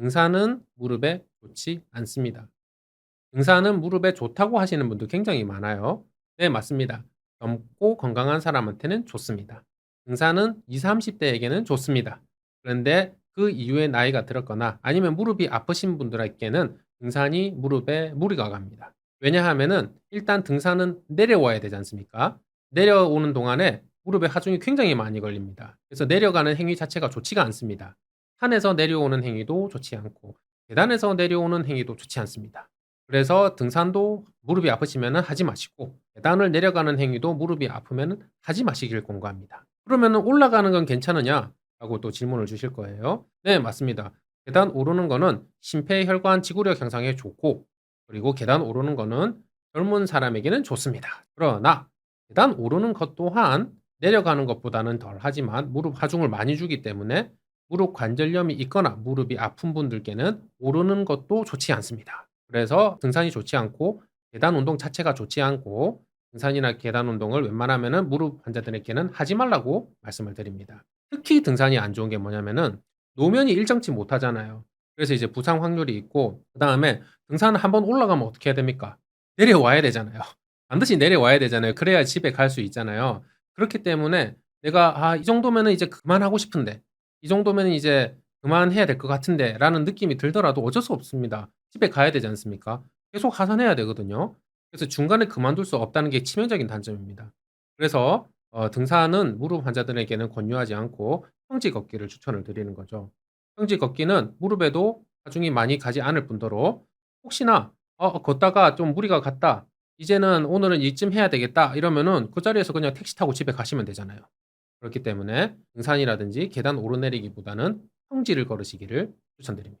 등산은 무릎에 좋지 않습니다. 등산은 무릎에 좋다고 하시는 분도 굉장히 많아요. 네, 맞습니다. 젊고 건강한 사람한테는 좋습니다. 등산은 20, 30대에게는 좋습니다. 그런데 그 이후에 나이가 들었거나 아니면 무릎이 아프신 분들에게는 등산이 무릎에 무리가 갑니다. 왜냐하면은 일단 등산은 내려와야 되지 않습니까? 내려오는 동안에 무릎에 하중이 굉장히 많이 걸립니다. 그래서 내려가는 행위 자체가 좋지가 않습니다. 산에서 내려오는 행위도 좋지 않고 계단에서 내려오는 행위도 좋지 않습니다. 그래서 등산도 무릎이 아프시면 하지 마시고 계단을 내려가는 행위도 무릎이 아프면 하지 마시길 권고합니다. 그러면 올라가는 건 괜찮으냐? 라고 또 질문을 주실 거예요. 네, 맞습니다. 계단 오르는 거는 심폐혈관 지구력 향상에 좋고 그리고 계단 오르는 거는 젊은 사람에게는 좋습니다. 그러나 계단 오르는 것 또한 내려가는 것보다는 덜 하지만 무릎 하중을 많이 주기 때문에 무릎 관절염이 있거나 무릎이 아픈 분들께는 오르는 것도 좋지 않습니다. 그래서 등산이 좋지 않고 계단 운동 자체가 좋지 않고 등산이나 계단 운동을 웬만하면은 무릎 환자들에게는 하지 말라고 말씀을 드립니다. 특히 등산이 안 좋은 게 뭐냐면은 노면이 일정치 못 하잖아요. 그래서 이제 부상 확률이 있고 그 다음에 등산을 한번 올라가면 어떻게 해야 됩니까? 내려와야 되잖아요. 반드시 내려와야 되잖아요. 그래야 집에 갈 수 있잖아요. 그렇기 때문에 내가 아, 이 정도면은 이제 그만하고 싶은데 이 정도면은 이제 그만해야 될 것 같은데 라는 느낌이 들더라도 어쩔 수 없습니다. 집에 가야 되지 않습니까? 계속 하산해야 되거든요. 그래서 중간에 그만둘 수 없다는 게 치명적인 단점입니다. 그래서 어, 등산은 무릎 환자들에게는 권유하지 않고 평지 걷기를 추천을 드리는 거죠. 평지 걷기는 무릎에도 하중이 많이 가지 않을 뿐더러 혹시나 어, 걷다가 좀 무리가 갔다. 이제는 오늘은 이쯤 해야 되겠다. 이러면은 그 자리에서 그냥 택시 타고 집에 가시면 되잖아요. 그렇기 때문에 등산이라든지 계단 오르내리기보다는 평지를 걸으시기를 추천드립니다.